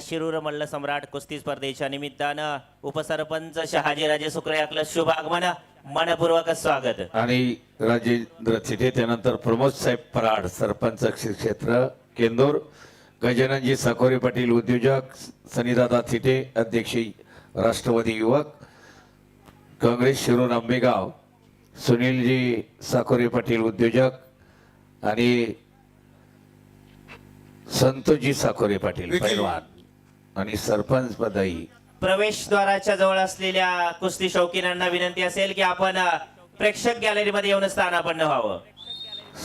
शिरूर मल्ल सम्राट कुस्ती स्पर्धेच्या निमित्तानं उपसरपंच शहाजीराजे सुक्रे आपलं शुभ आगमन मनपूर्वक स्वागत. आणि राजेंद्र थिटे त्यानंतर प्रमोद साहेब पराड सरपंच श्री क्षेत्र केंदूर. गजाननजी साकोरे पाटील उद्योजक सनीदादा थिटे अध्यक्ष राष्ट्रवादी युवक. काँग्रेस शिरूर आंबेगाव. सुनीलजी साकोरे पाटील उद्योजक. आणि संतोषजी साकोरे पाटील पैलवान. आणि सरपंच पदाई प्रवेशद्वाराच्या जवळ असलेल्या कुस्ती शौकीनांना विनंती असेल की आपण प्रेक्षक गॅलरीमध्ये येऊन स्थानापन्न व्हावं.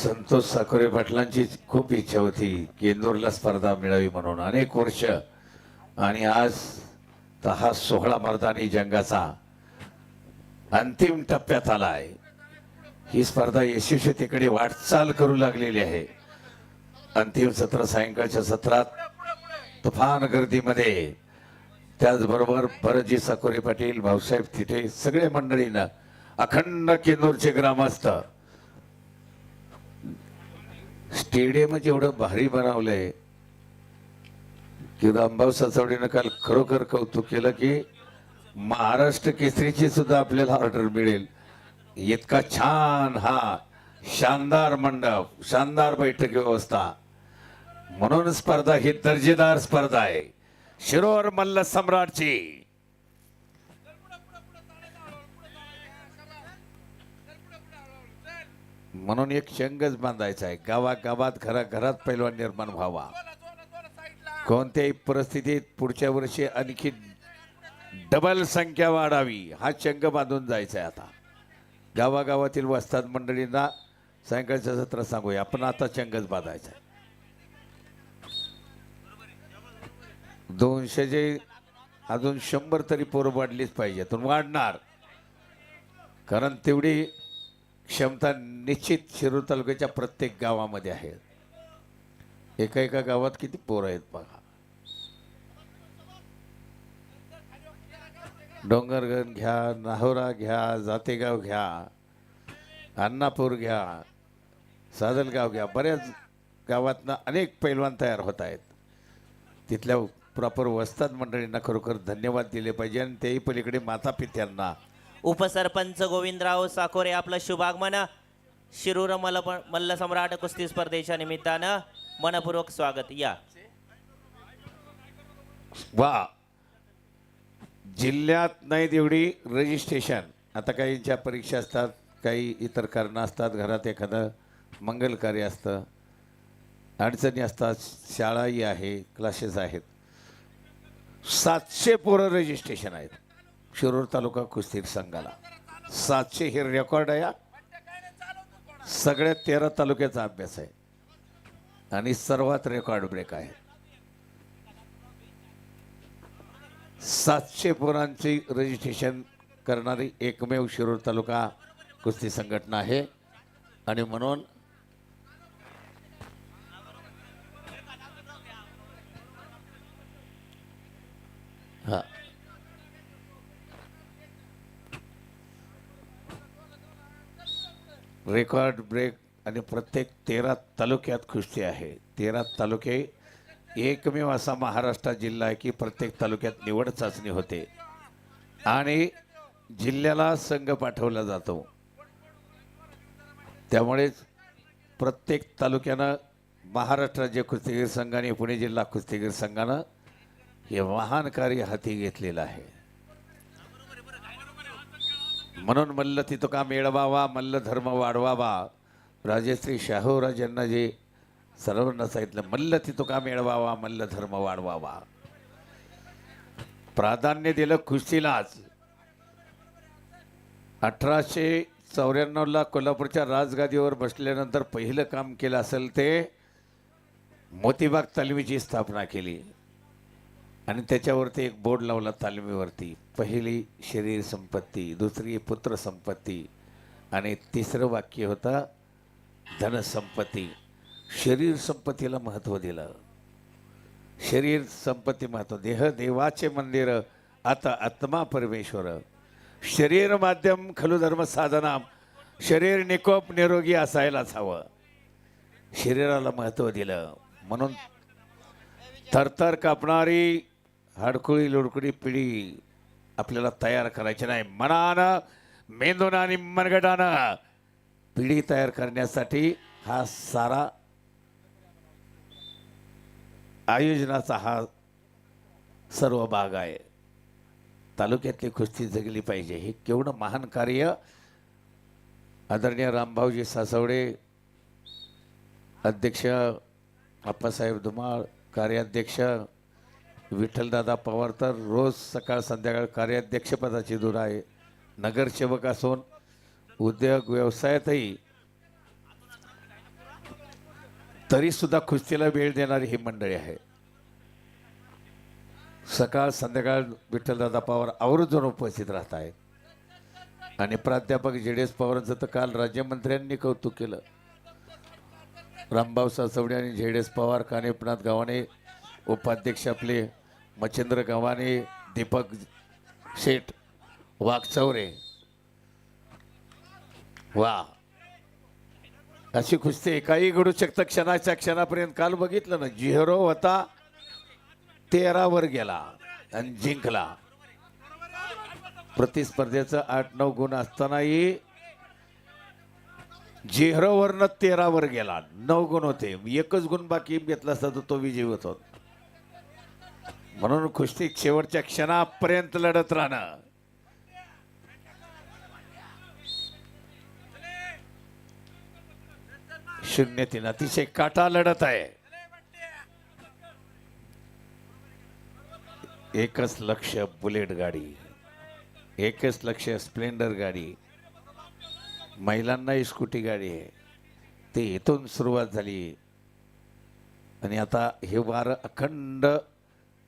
संतोष साकोरे पाटलांची खूप इच्छा होती की इंदोरला स्पर्धा मिळावी म्हणून. अनेक वर्ष आणि आज तर हा सोहळा मर्दानी जंगाचा अंतिम टप्प्यात आला आहे ही स्पर्धा यशस्वीतेकडे वाटचाल करू लागलेली आहे. अंतिम सत्र सायंकाळच्या सत्रात तुफान गर्दीमध्ये त्याचबरोबर भरजी साकोरे पाटील भाऊसाहेब तिथे सगळे मंडळीनं अखंड केंदूरचे ग्रामस्थ. स्टेडियम एवढं भारी बनवलंय. की रामभाऊ साचवडीनं काल खरोखर कौतुक केलं की महाराष्ट्र केसरीची सुद्धा आपल्याला ऑर्डर मिळेल. इतका छान हा शानदार मंडप शानदार बैठक व्यवस्था. म्हणून स्पर्धा ही दर्जेदार स्पर्धा आहे. शिरोर मल्ल सम्राटची म्हणून एक शंगच बांधायचा आहे. गावागावात घरा घरात पैलवान निर्माण व्हावा. कोणत्याही परिस्थितीत पुढच्या वर्षी आणखी डबल संख्या वाढावी. हा चंग बांधून जायचा आहे आता. गावागावातील वस्ताद मंडळींना सायंकाळच्या सत्र सांगूया. आपण आता चंगच बांधायचा आहे. दोनशेचे अजून शंभर तरी पोरं वाढलीच पाहिजे पण वाढणार. कारण तेवढी क्षमता निश्चित शिरूर तालुक्याच्या प्रत्येक गावामध्ये आहे. एका एका गावात किती पोरं आहेत बघा. डोंगरगण घ्या नाहोरा घ्या जातेगाव घ्या अन्नापूर घ्या सादलगाव घ्या. बऱ्याच गावातनं अनेक पैलवान तयार होत आहेत. तिथल्या प्रॉपर वस्ताद मंडळींना खरोखर धन्यवाद दिले पाहिजे. आणि त्याही पलीकडे माता पित्यांना उपसरपंच गोविंदराव साकोरे आपलं शुभागमन. शिरूर मल्ल मल्ल सम्राट कुस्ती स्पर्धेच्या निमित्तानं मनपूर्वक स्वागत. या. वा. जिल्ह्यात नाही तेवढी रजिस्ट्रेशन आता काहींच्या परीक्षा असतात काही इतर कारणं असतात घरात एखादं मंगल कार्य असतं अडचणी असतात शाळाही आहे क्लासेस आहेत. सातशे पोरं रजिस्ट्रेशन आहेत. शिरूर तालुका कुस्ती संघाला. सातशे हे रेकॉर्ड आहे सगळ्या तेरा तालुक्याचा अभ्यास आहे. आणि सर्वात रेकॉर्ड ब्रेक आहे. सातशे पोरांची रजिस्ट्रेशन करणारी एकमेव शिरूर तालुका कुस्ती संघटना आहे. आणि म्हणून रेकॉर्ड ब्रेक आणि प्रत्येक तेरा तालुक्यात कुस्ती आहे. तेरा तालुके एकमेव असा महाराष्ट्र जिल्हा आहे की प्रत्येक तालुक्यात निवड चाचणी होते. आणि जिल्ह्याला संघ पाठवला जातो. त्यामुळेच प्रत्येक तालुक्यानं महाराष्ट्र राज्य कुस्तीगीर संघाने पुणे जिल्हा कुस्तीगीर संघानं हे महान कार्य हाती घेतलेलं आहे. म्हणून मल्ल तितुका मिळवावा मल्ल धर्म वाढवावा. राजश्री शाहूराज यांना जे सर्वांना सांगितलं मल्ल तितुका मिळवावा मल्ल धर्म वाढवावा. प्राधान्य दिलं कुस्तीलाच अठराशे चौऱ्याण्णवला कोल्हापूरच्या राजगादीवर बसल्यानंतर पहिलं काम केलं असेल ते मोतीबाग तालमीची स्थापना केली. आणि त्याच्यावरती एक बोर्ड लावला तालमीवरती. पहिली शरीर संपत्ती दुसरी पुत्र संपत्ती आणि तिसरं वाक्य होतं धनसंपत्ती शरीर संपत्तीला महत्त्व दिलं. शरीर संपत्ती महत्त्व देह देवाचे मंदिर आता आत्मा परमेश्वर. शरीर माध्यम खलु धर्म साधना शरीर निकोप निरोगी असायलाच हवं. शरीराला महत्त्व दिलं. म्हणून थरथर कापणारी हडकुळी लुडकुळी पिढी आपल्याला तयार करायची नाही. मनानं मेंदून आणि मनगटानं पिढी तयार करण्यासाठी हा सारा आयोजनाचा हा सर्व भाग आहे. तालुक्यातली कुस्ती जगली पाहिजे. हे केवढं महान कार्य. आदरणीय रामभाऊजी सासवडे अध्यक्ष आप्पासाहेब धुमाळ कार्याध्यक्ष विठ्ठलदादा पवार तर रोज सकाळ संध्याकाळ कार्याध्यक्षपदाची दूर आहे. नगरसेवक असून उद्योग व्यवसायातही तरीसुद्धा कुस्तीला वेळ देणारी ही मंडळी आहे. सकाळ संध्याकाळ विठ्ठलदादा पवार आवर्जून उपस्थित राहत आहेत. आणि प्राध्यापक जे डी एस पवारांचं तर काल राज्यमंत्र्यांनी कौतुक केलं. रामभाऊ सासवडे आणि झेड एस पवार कानेपनाथ गावाने उपाध्यक्ष आपले मच्छिंद्र गावाने दीपक शेठ वाघचौरे वा. अशी कुस्ती एकाही घडू शकतं क्षणाच्या क्षणापर्यंत. काल बघितलं ना जिहरो होता तेरावर गेला आणि जिंकला. प्रतिस्पर्धेचं आठ नऊ गुण असतानाही झिरोवरनं तेरावर गेला. नऊ गुण होते. एकच गुण बाकी घेतला असता तर तो विजयी होतो. म्हणून कुस्ती शेवटच्या क्षणापर्यंत लढत राहणं. शून्य तीन अतिशय काटा लढत आहे. एकच लक्ष बुलेट गाडी एकच लक्ष स्प्लेंडर गाडी महिलांना स्कूटी गाडी आहे. ते इथून सुरुवात झाली. आणि आता हे वारं अखंड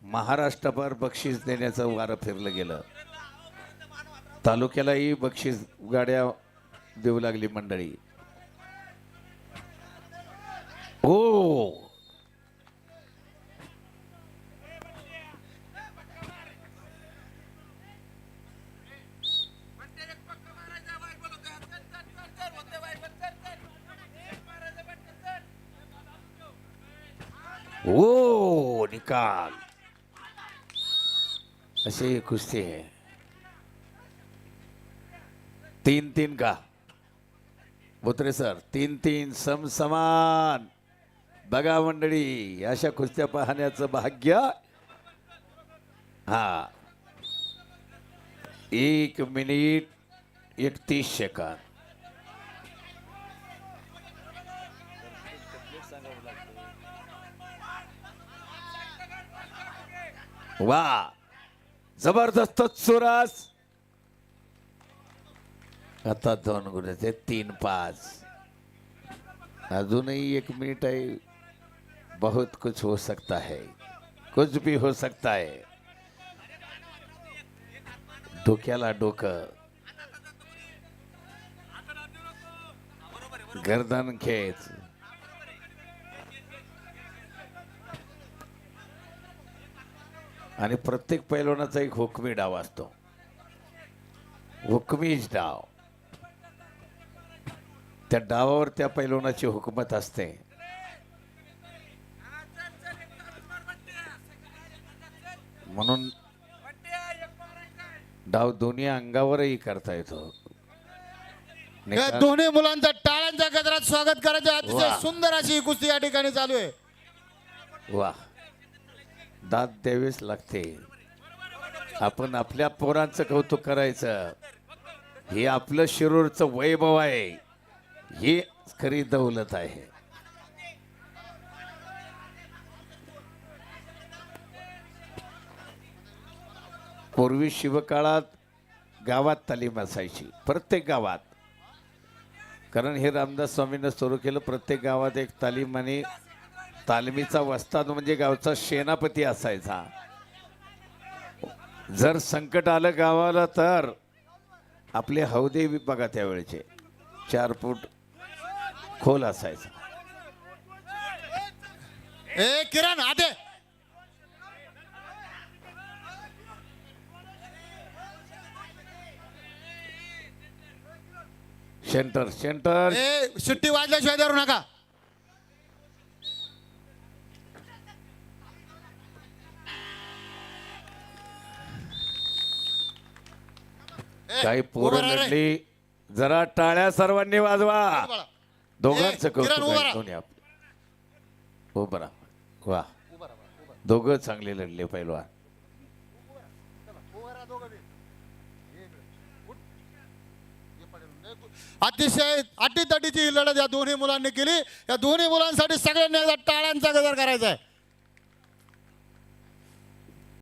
महाराष्ट्रभर बक्षीस देण्याचं वारं फिरलं गेलं. तालुक्यालाही बक्षीस गाड्या देऊ लागली मंडळी. हो. ओ निकाल. असे कुस्ती आहे तीन तीन का। बोत्रे सर तीन तीन समसमान बघा मंडळी अशा कुस्त्या पाहण्याचं भाग्य। हा। एक मिनिट एकतीस सेकंद। वा जबरदस्त चुरास आता दोन गुणाचे तीन पाच. अजूनही एक मिनिट आहे. बहुत कुछ हो सकता है. कुछ भी हो सकता है. डोक्याला डोकं. गर्दन खेच. आणि प्रत्येक पैलवानाचा एक हुकमी डाव असतो. हुकमीच डाव. त्या डावावर त्या पैलवानाची हुकमत असते. म्हणून डाव दोन्ही अंगावरही करता येतो. या निकाल- दोन्ही मुलांचं टाळ्यांच्या गजरात स्वागत करायचं. अतिशय वा. सुंदर अशी ही कुस्ती या ठिकाणी चालू आहे. वा. दात द्यावीच लागते. आपण आपल्या पोरांचं कौतुक करायचं. हे आपलं शिरूरचं वैभव आहे. ही खरी दौलत आहे. पूर्वी शिवकाळात गावात तालीम असायची. प्रत्येक गावात. कारण हे रामदास स्वामींना सुरू केलं. प्रत्येक गावात एक तालीम आणि तालमीचा वस्ताद म्हणजे गावचा सेनापती असायचा. जर संकट आलं गावाला तर आपले हौदे बघा त्यावेळेचे. चार फूट खोल असायचा. ए किरण आते सेंटर सेंटर ए शिट्टी वाजल्याशिवाय धरू नका. काही पोरं. लढली. जरा टाळ्या सर्वांनी वाजवा. दोघांचं कौतुक हो बरा वा. दोघं चांगले लढले पहिलवान अतिशय अटीतटीची लढत या दोन्ही मुलांनी केली. या दोन्ही मुलांसाठी सगळ्यांनी टाळ्यांचा गजर करायचा आहे.